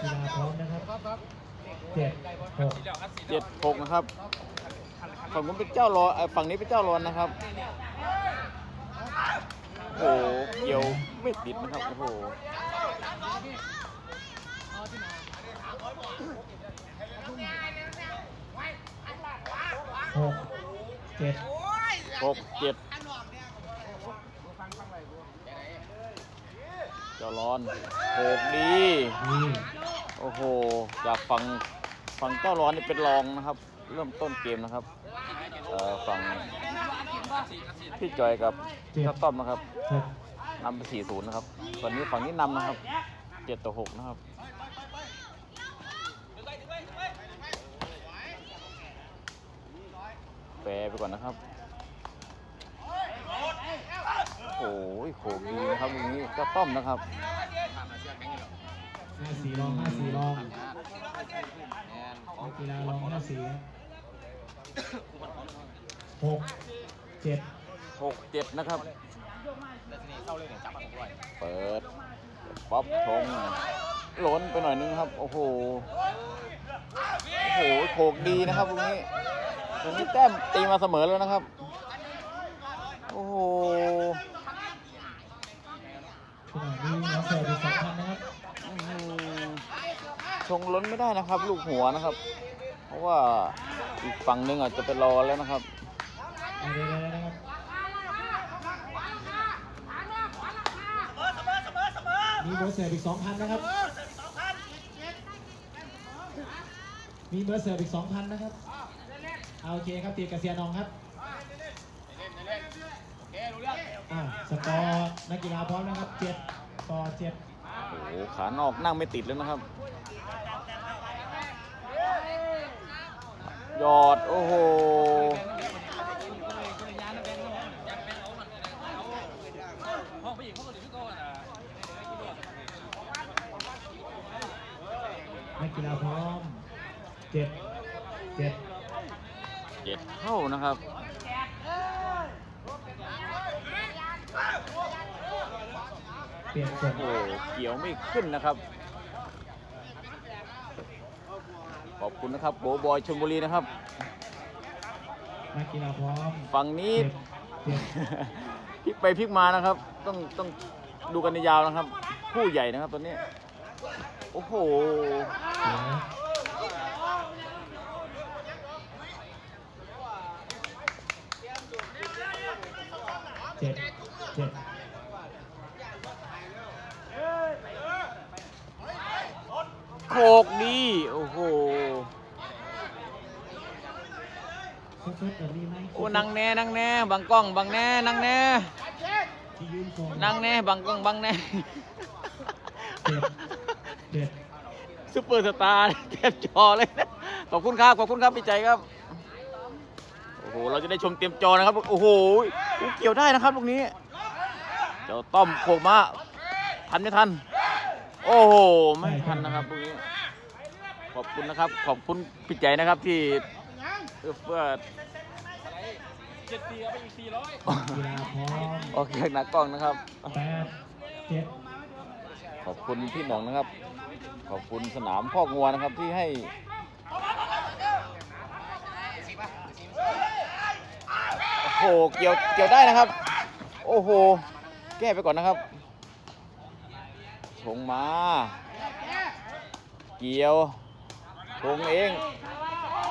กีฬาพร้อมนะครับเจ็ดหกเจ็ดหกนะครับฝั่งนู้นเป็นเจ้ารอนเอ่อฝั่งนี้เป็นเจ้ารอนนะครับโอ้โหเกี่ยวไม่ติดนะครับโอ้โหหกเจ็ดหกเจ็ดเจ้าร้อนโขกดีดี โอ้โหจากฝั่งฝั่งเจ้าร้อนนี่เป็นรองนะครับ เริ่มต้นเกมนะครับเอ่อฝั่งพี่จอยกับเจ้าต้อมนะครับหกนำไปสี่ศูนย์นะครับ ตอนนี้ฝั่งนี้นำนะครับเจ็ดต่อหกนะครับแปรไปก่อนนะครับโอ้ยโขกดีนะครับตรงนี้เจ้าต้อมนะครับ ห้าสี่รองห้าสี่รองนักกีฬารองห้าสี่ครับหกเจ็ดหกเจ็ดนะครับ เปิดป๊อปชงล้นไปหน่อยนึงครับ โอ้โห โอ้โหโขกดีนะครับตรงนี้ตรงนี้แต้มตีมาเสมอแล้วนะครับ โอ้โหขณะนี้น้องเสิร์ฟอีกสองพันนะครับอื้อหือ ชงล้นไม่ได้นะครับ ลูกหัวนะครับ เพราะว่าอีกฝั่งหนึงอาจจะไปรอแล้วนะครับเอาเดี๋ยวๆนะครับมีเบอร์เสิร์ฟอีกสองพันนะครับ มีเบอร์เสิร์ฟอีกสองพันนะครับเอาโอเคครับตีกับเซียนองครับอ่าสกอร์นักกีฬาพร้อมนะครับเจ็ดต่อเจ็ดโอ้โหขานอกนั่งไม่ติดแล้วนะครับ ยอด โอ้โห นักกีฬาพร้อมเจ็ดเจ็ดเจ็ดเท่านะครับ เปลี่ยนส่งโอ้โหเกี่ยวไม่ขึ้นนะครับ ขอบ คุณนะครับโบบอยชลบุรีนะครับนักกีฬาพร้อมฝั่งนี้เจ็ดเจ็ดพลิกไปพลิกมานะครับ ต้องต้องดูกันยาวนะครับคู่ใหญ่นะครับตอนนี้ โอ้โหเสียเจ็ดเจ็ดโคกดี โอ้โห สดๆแบบนี้ไหมโอ้นังแน่นังแน่บังกล้องบังแน่นังแน่ที่ยืนส่งนังแน่บังกล้องบังแน่เจ็ดเจ็ดซุปเปอร์สตาร์เต็มจอเลยนะขอบคุณครับขอบคุณครับพี่ใจครับโอ้โหเราจะได้ชมเต็มจอนะครับโอ้โหอู้เกี่ยวได้นะครับลูกนี้เจ้าต้อมโขกมาทันไม่ทัน โอ้โหไม่ทันนะครับลูกนี้ขอบคุณนะครับ ขอบคุณพี่ใจนะครับที่เอื้อ เพื่อกีฬาพร้อมโอเคหนักกล้องนะครับ แปดเจ็ดขอบคุณพี่หน่องนะครับ ขอบคุณสนามพ่องัวนะครับที่ให้โอ้โหเกี่ยวเกี่ยวได้นะครับ โอ้โห แก้ไปก่อนนะครับชงมา เกี่ยวชงเอง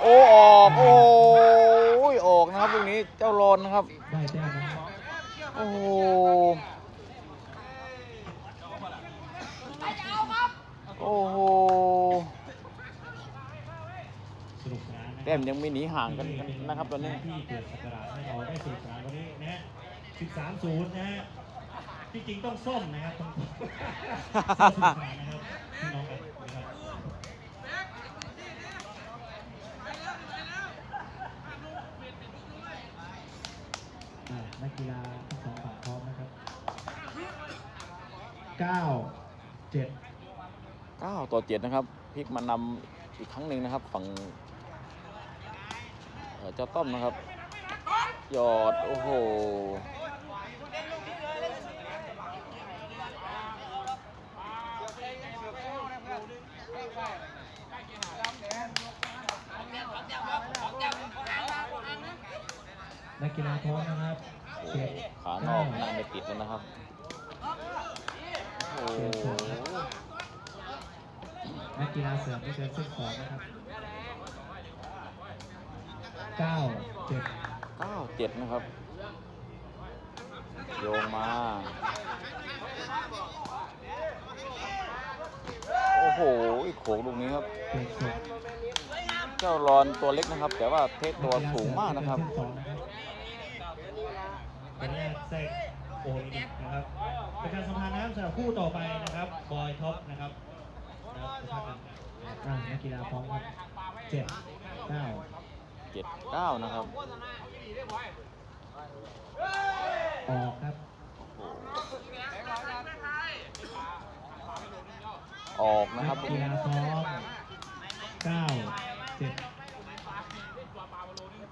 โอ้ออกโอ้ยออกนะครับตรงนี้เจ้ารอนนะครับได้แต้มนะครับโอ้โหโอ้โหสนุกสนานนะแต้มยังไม่หนีห่างกันนะครับตอนนี้ที่เกิดสักราชให้เราได้สนุกสนานวันนี้นะฮะ13ศูนย์นะฮะที่จริงต้องส้มนะครับต้องสนุกสนานนะครับพี่น้องกันนะครับอ่านั กกีฬาทั้งสองฝั่งพร้อมนะครับเก้าเจ็ด9ต่อ7นะครับพลิกมานำอีกครั้งหนึ่งนะครับ ฝั่งเอ่อเจ้าต้อมนะครับหยอดโอ้โหนักกีฬาพร้อมนะครับโอ้เจ็ด ขานอกนั่งไม่ติดแล้วนะครับ โอ้โหนักกีฬาเสือไม่เกินเส้นสองนะครับเก้าเจ็ดเก้าเจ็ดนะครับ โยงมา โอ้โหโขงลูกนี้ครับ เจ็ดสิบเจ้ารอนตัวเล็กนะครับ แต่ว่าเทคตัวสูงมากนะครับ เป็นแรกแซกโอลิมนะครับเป็นการสัมพันธ์นะครับสำหรับคู่ต่อไปนะครับบอยท็อปนะครับนะครับจะพักกันอะนักกีฬาพร้อมครับเจ็ดเก้าเจ็ดเก้านะครับออกครับออกนะครับนักกีฬาพร้อมเก้าเจ็ด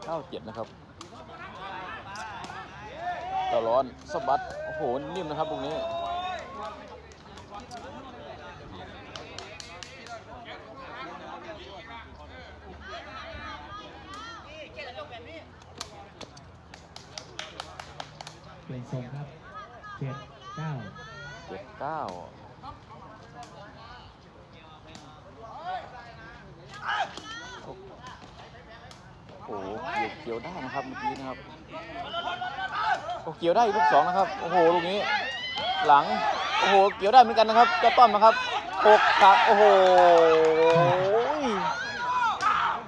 เก้าเจ็ดนะครับ เจ้าร้อนสะบัดโอ้โหนิ่มนะครับตรงนี้เปลี่ยนทรงครับเจ็ดเก้าเจ็ดเก้าโอ้โหเกี่ยวเกี่ยวได้นะครับเมื่อกี้นะครับ โอ้เกี่ยวได้อีกลูกสองนะครับ โอ้โห ลูกนี้ หลัง โอ้โห เกี่ยวได้เหมือนกันนะครับเจ้าต้อมนะครับหกขาโอ้โห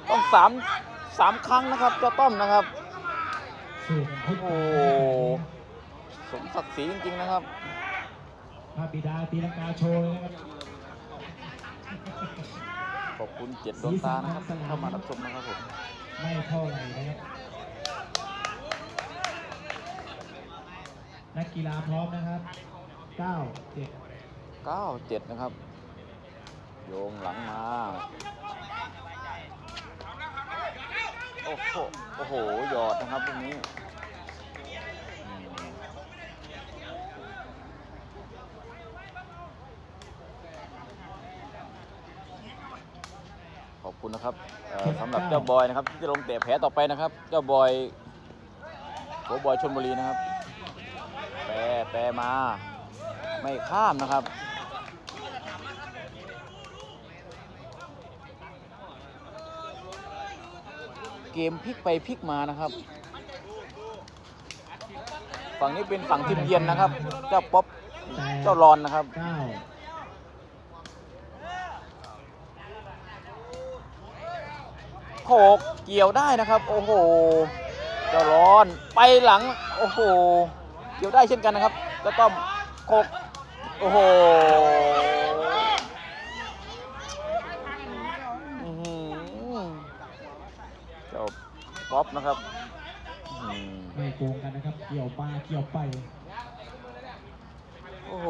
ต้องสามสามครั้งนะครับเจ้าต้อมนะครับสูงทุกโอ้โห สมศักดิ์ศรีจริงๆนะครับพระบิดาตีลังกาโชว์เลยนะครับขอบคุณเจ็ดดวงตานะครับที่เข้ามารับชมนะครับผม ไม่เท่าไหร่นะครับ นั กีฬาพร้อมนะครับเก้าเก้าเจ็ดนะครับ โยงหลังมา โอ้โหโอ้โหหยอดนะครับตรงนี้อืมขอบคุณนะครับเอ่อสำหรับเจ้าบอยนะครับ ที่จะลงเตะแผลต่อไปนะครับ เจ้าบอยโบบอยชนบุรีนะครับ แปรมา ไม่ข้ามนะครับเกมพลิกไปพลิกมานะครับ ฝั่งนี้เป็นฝั่งทีมเยือนนะครับ เจ้าป๊อปเจ้ารอนนะครับโขกเกี่ยวได้นะครับ โอ้โห เจ้าร้อนไปหลัง โอ้โห เกี่ยวได้เช่นกันนะครับเจ้าต้อมโขกโอ้โหอื้อหือเจ้าป๊อปนะครับอื้อหือไม่โกงกันนะครับ เกี่ยวมาเกี่ยวไป โอ้โห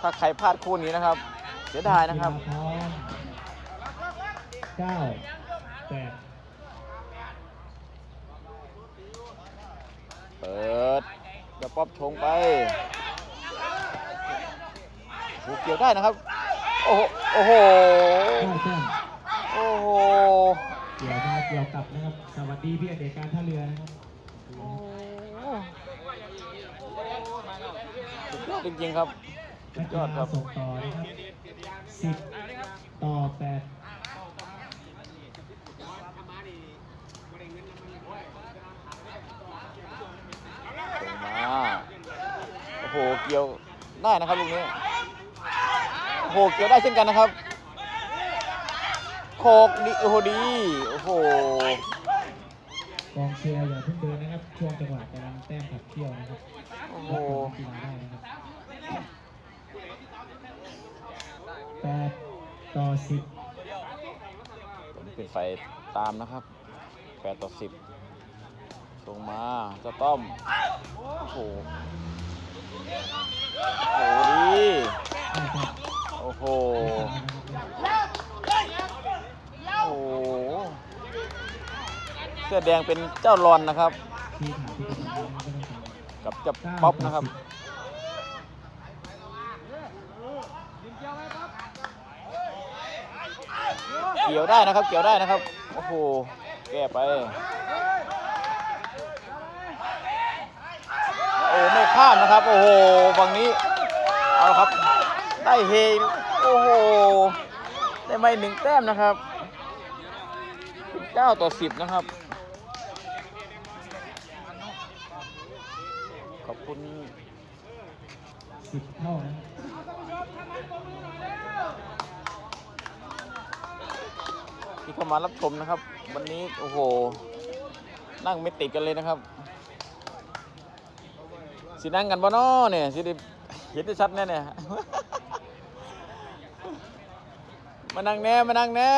ถ้าใครพลาดคู่นี้นะครับ เสียดายนะครับกีฬาพร้อมเก้าแปด เปิดจะ ป๊อปชงไปโอ้โหเกี่ยวได้นะครับ โอ้โห โอ้โหเก้าแต้มโอ้โห เกี่ยวมาเกี่ยวกลับนะครับ สวัสดีพี่อเดชการท่าเรือนะครับสุดยอดจริงๆครับสุนัดกยกีอดคฬารับส่งต่อนะครับสิบต่อแปด ส่งมา โอ้โหเกี่ยวได้นะครับลูกนี้โอ้โหเกี่ยวได้เช่นกันนะครับโคกดีโอ้โหดีโอ้โหกองเชียร์อย่าเพิ่งเดินนะครับ ช่วงจังหวะกำลังแต้มขับเที่ยวนะครับโอ้โหรับผลนักกีฬาได้นะครับแปดต่อสิบตอนนี้เป็นไฟตามนะครับ8ต่อ10ลงมาเจะต้อมโอ้โห โอ้ดีโอ้โห โอ้โห เสื้อแดงเป็นเจ้ารอนนะครับที่ถามที่กำลังไม่ต้องถามกับป๊อปนะครับเกี่ยวได้นะครับ เกี่ยวได้นะครับ โอ้โห แก้ไป โอ้ไม่ข้ามนะครับ โอ้โหฝั่งนี้เอาละครับ ได้เฮโอ้โหได้ไม่หนึ่งแต้มนะครับเก้าต่อสิบนะครับ ขอบคุณสิบเท่านะที่เข้ามารับชมนะครับ วันนี้ โอ้โห นั่งไม่ติดกันเลยนะครับ สินั่งกันบ่นอเนี่ยสิได้เห็นได้ชัดแน่เนี่ยมานั่งแน่มานั่งแน่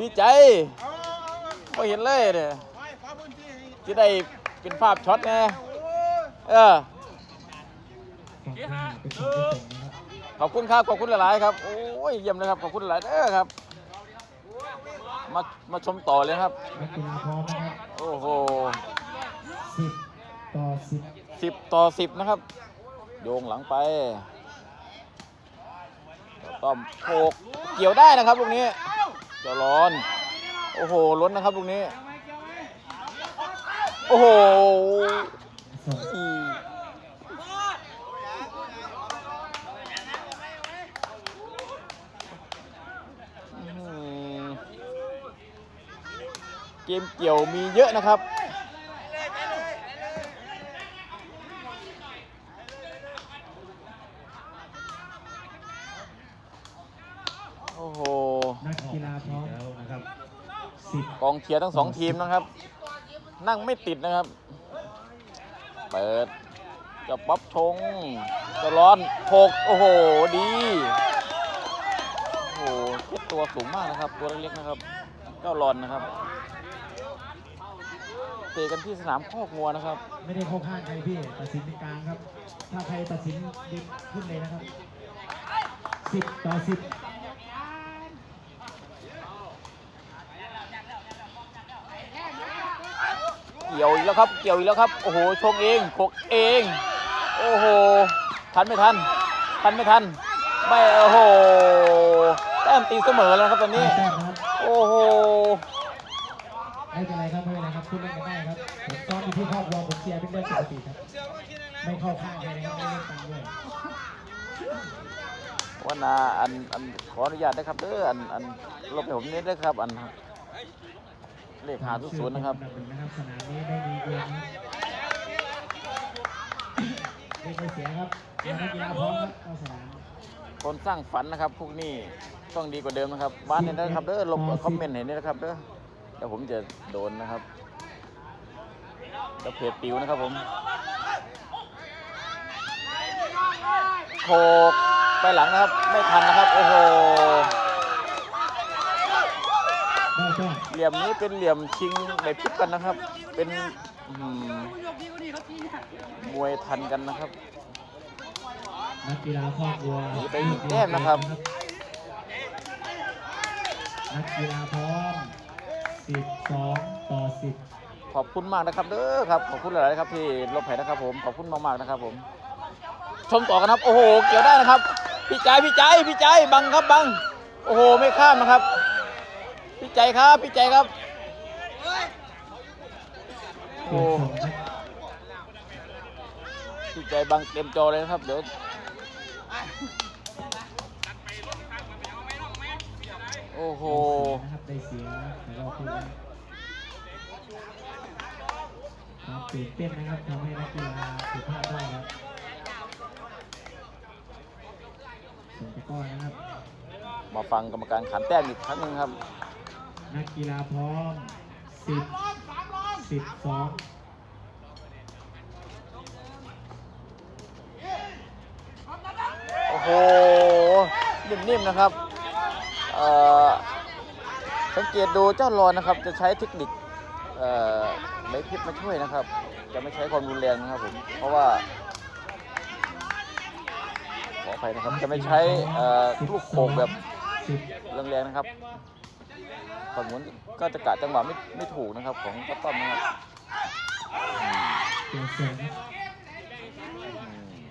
ดีใจพอเห็นเลยเนี่ยจะได้เป็นภาพช็อตแน่เออสองห้าเป็นสองที่สองนะครับขอบคุณครับขอบคุณหลาย ๆ ครับโอ้ยเยี่ยมเลยครับขอบคุณหลายเด้อครับ มามาชมต่อเลยครับนักกีฬาพร้อมนะครับโอ้โหสิบต่อสิบ สิบต่อสิบนะครับ โยงหลังไปต้อมโขกเกี่ยวได้นะครับลูกนี้เจ้าร้อน โอ้โหล้นนะครับลูกนี้ โอ้โหเกมเกี่ยวมีเยอะนะครับ โอ้โห นักกีฬาพร้อมแล้วนะครับสิบ ก องเชียร์ทั้งสองทีมนะครับ นั่งไม่ติดนะครับ เปิดจะป๊อปชงจะร้อนโขกโอ้โหดีโอ้โหเช็ดตัวสูงมากนะครับ ตัวเล็กๆนะครับเจ้ารอนนะครับเตะกันที่สนามคอกงัวนะครับ ไม่ได้เข้าข้างใครพี่ตัดสินเป็นกลางครับ ถ้าใครตัดสินดีขึ้นเลยนะครับสิบต่อสิบ กี่ยวอีกแล้วครับ เกี่ยวอีกแล้วครับ โอ้โห ชงเองโขกเอง โอ้โห ทันไม่ทัน ทันไม่ทัน ไม่โอ้โห แต้มตีเสมอแล้วนะครับตอนนี้แต้มนะครับโอ้โห ไม่เป็นไรครับไม่เป็นไรครับคุณเล่นกันได้ครับผมซ้อมอยู่ที่ครอบครัวผมเชียร์เป็นเรื่องปกติครับ ไม่เข้าข้างใครนะครับไม่เล่นตามด้วยว่านาอันอันขออนุญาตนะครับเด้ออันอันลบให้ผมนิดนะครับอัน เลขหาทุกศูนย์นะครับอันดัหนึ่งนะครับสนามนี้ไม่มีเกมครับไม่เคยเสียครับนักกีฬาพร้อมครับเข้าสนามคนสร้างฝันนะครับ พวกนี้ต้องดีกว่าเดิมนะครับ บ้านเนี่ยนะครับเด้อลบคอมเมนต์เห็นนี่นะครับเด้อเดี๋ยวผมจะโดนนะครับจะเพจปิวนะครับผมโขกไปหลังนะครับ ไม่ทันนะครับ โอ้โหได้แต้ม เหลี่ยมนี้เป็นเหลี่ยมชิงในพลิกกันนะครับ เป็นอื้อหือมวยทันกันนะครับนักกีฬาครอบครัวหนีไปอีกแต้มนะครับ นักกีฬาพร้อมสิบสองต่อสิบขอบคุณมากนะครับเด้อครับ ขอบคุณหลายๆนะครับที่ลบแผ่นะครับผม ขอบคุณมากๆนะครับผม ชมต่อกันครับ โอ้โห เกี่ยวได้นะครับ พี่ใจ พี่ใจ พี่ใจ บังครับ บัง โอ้โห ไม่ข้ามนะครับพี่ ใจครับพี่ใจครับเปลี่ยนส่งครับพี่ใจบังเต็มจอเลยนะครับ เดี๋ยวโอ้โหนะครับได้เสียแต่เราคือความตื่นเต้นนะครับทำให้นักกีฬาผิดพลาดได้ครับส่งตะกร้อนะครับ มาฟังกรรมการขันแต้มอีกครั้งหนึงครับ นักกีฬาพร้อมสิบสิบสองโอ้โหนิ่มๆนะครับสังเกตดูเจ้ารอนนะครับ จะใช้เทคนิคเอ่พิบมาช่วยนะครับ จะไม่ใช้ความรุนแรงนะครับผมเพราะว่าขออภัยนะครับจะไม่ใช้ลูกโขกแบบสิบแรงๆนะครับ ฝั่งนู้นก็จะกะจังหวะไม่ไม่ถูกนะครับของป้าต้อมนะครับอืมเปลี่ยนส่งครับอืม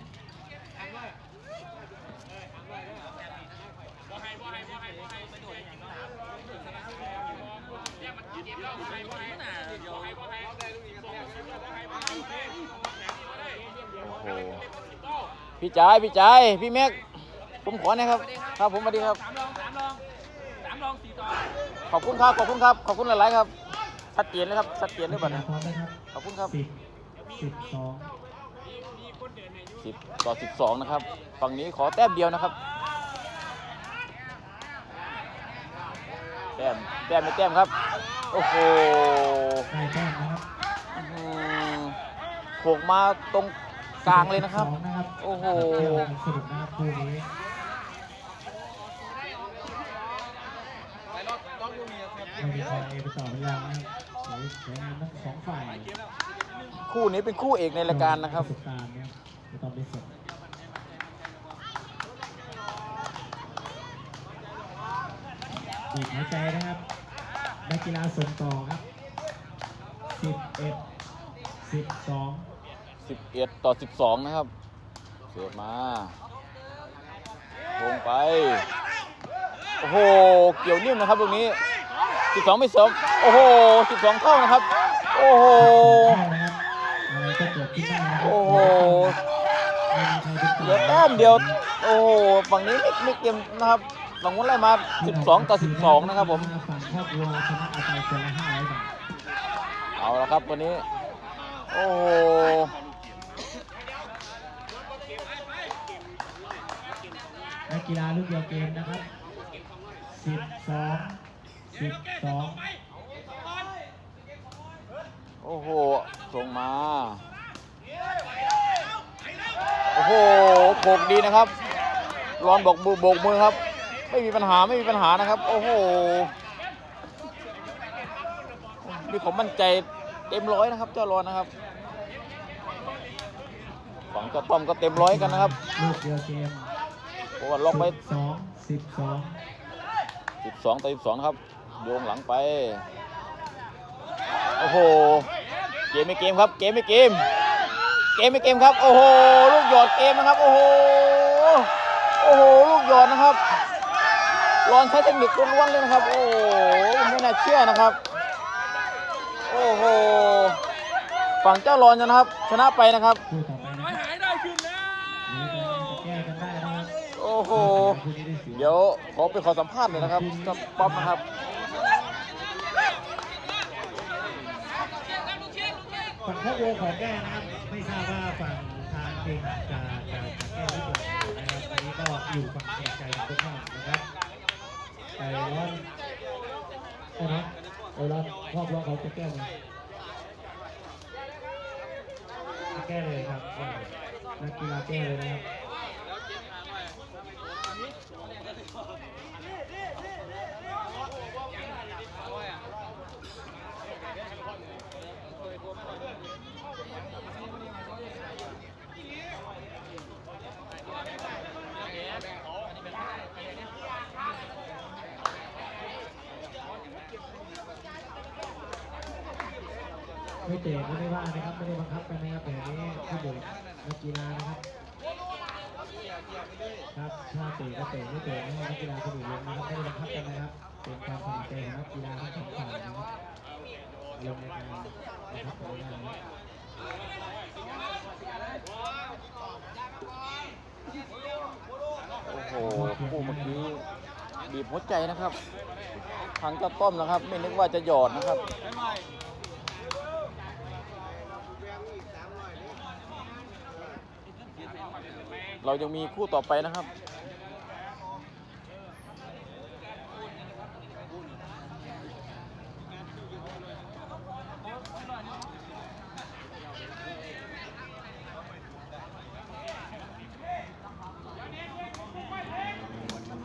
โอ้โหพี่จ่ายพี่จ่ายพี่แม็กผมขอหนะครับ ครับผมสวัสดีครับ ขอบคุณครับ ขอบคุณครับ ขอบคุณหลาย ๆ ครับ ชัดเจนเลยครับ ชัดเจนเลยบัดนะพร้อมนะครับขอบคุณครับสิบสิบสองสิบต่อสิบสองนะครับ ฝั่งนี้ขอแต้มเดียวนะครับ แต้ม แต้มไม่แต้มครับ โอ้โหได้แต้มนะครับอื้อหือโขกมาตรงกลางเลยนะครับสองนะครับโอ้โหเที่ยวกันสนุกนะครับคู่นี้ ไม่มีใครไปต่อเวลานะครับสวยสวยงามทั้งสองฝ่ายคู่นี้เป็นคู่เอกในรายการนะครับปสบการณ์เนี่ยไม่ต้องไปสดบีบหายใจนะครับนักกีฬาส่งต่อครับสิบเอ็ดสิบสอง11 ต่อ 12 นะครับ เสียบมาลงไป โอ้โห เกี่ยวนิ่มนะครับตรงนี้ 12ไม่เสริมโอ้โห 12เข้านะครับ โอ้โหนะครับอะไรก็เกิดขึ้นได้นะครับโอ้โหเป็นเหลือแต้มเดียว โอ้โห ฝั่งนี้ไม่ไม่เกมนะครับฝั่งนู้นไล่มา 12 ต่อ 12 นะครับผมฝั่งครอบครัวชนะเอาไปคนละห้าร้อยบาทเอาละครับวันนี้ โอ้โหนักกีฬาลูกเดียวเกมนะครับสิบ สองสิบสองโอ้โห ส่งมา โอ้โหโขกดีนะครับ รอนบอกมือโบกมือครับ ไม่มีปัญหาไม่มีปัญหานะครับ โอ้โหนี่ผมมั่นใจเต็มร้อยนะครับ เจ้ารอนนะครับฝั่งเจ้าต้อมก็เต็มร้อยกันนะครับลูกเดียวเกมเพราะว่าล็อกไปสิบสองสิบสอง12ต่อ12นะครับ โยงหลังไป โอ้โห เกมไม่เกมครับ เกมไม่เกม เกมไม่เกมครับ โอ้โห ลูกหยอดเกมนะครับ โอ้โห โอ้โห ลูกหยอดนะครับรอนใช้เทคนิคล้วนๆเลยนะครับ โอ้โห ไม่น่าเชื่อนะครับ โอ้โห ฝั่งเจ้ารอนนะครับ ชนะไปนะครับ โอ้โหเสียเดี๋ยวขอไปขอสัมภาษณ์หน่อยนะครับกับป๊อปนะครับ ฝั่งครอบครัวขอแก้นะครับไม่ทราบว่าฝั่งทางเองจะจะจะแก้หรือเปล่านะครับอันนี้ก็อยู่ฝั่งเอกใจองทุกท่านนะครับไก่ร้อนโอ้นะโอ้ร้อนครอบครัวเขาจะแก้ไหมแก้เลยครับนักกีฬาแก้เลยนะครับ เตะไม่ได้ว่านะครับไม่ได้บังคับกันนะครับแบบนี้ผู้เด็กนักกีฬานะครับครับถ้าเตะก็เตะไม่เตะไม่ให้นักกีฬาคนอื่นลงนะครับไม่ได้บังคับกันนะครับเป็นความสมัครใจของนักกีฬาทั้งสองฝ่ายนะครับลงในการนะครับผลงานนะครับโอ้โหคู่เมื่อกี้บีบหัวใจนะครับ ทางเจ้าต้อมนะครับ ไม่นึกว่าจะหยอดนะครับ เรายังมีคู่ต่อไปนะครับ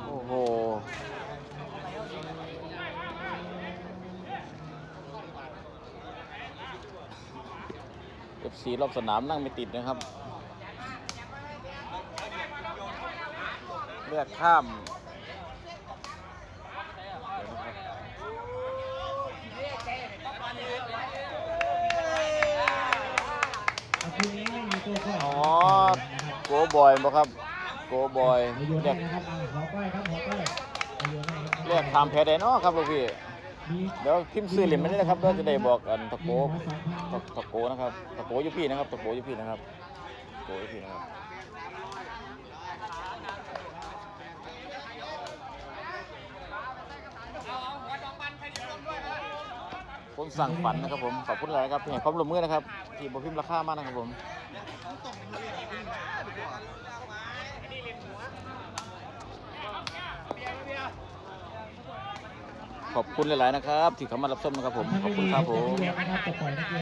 โอ้โหเอฟซีรอบสนามนั่งไม่ติดนะครับ เลือกข้ามเอาคู่นี้ไม่มีตัวช่วยอ๋อนะครับโกบอยบ่ครับ โกบอยเอาโยนเรีให้ยกนะครับเอาหัวก้อยครับหัวก้อยเอาโยนให้เรียกตามแพ้ได้เนาะครับลูกพี่มีเดี๋ยวพิมพ์ซื้อเหรียญไม่ได้นะครับเดี๋ยวจะได้บอกอันตะโกมีหัวสองพันตะตะโกนะครับตะโกอยุพี่นะครับตะโกอยุพี่นะครับตะโกอยุพี่นะครับ คนสั่งฝันนะครับผมขอบคุณหลายครับที่ให้ความร่วมมือนะครับที่บอพิมพ์ราคามากนะครับผมขอบคุณหลาย ๆ นะครับ ที่เขามารับชมนะครับผมขอบคุณครับผมเรียนนะครับจะปล่อยนักเรียน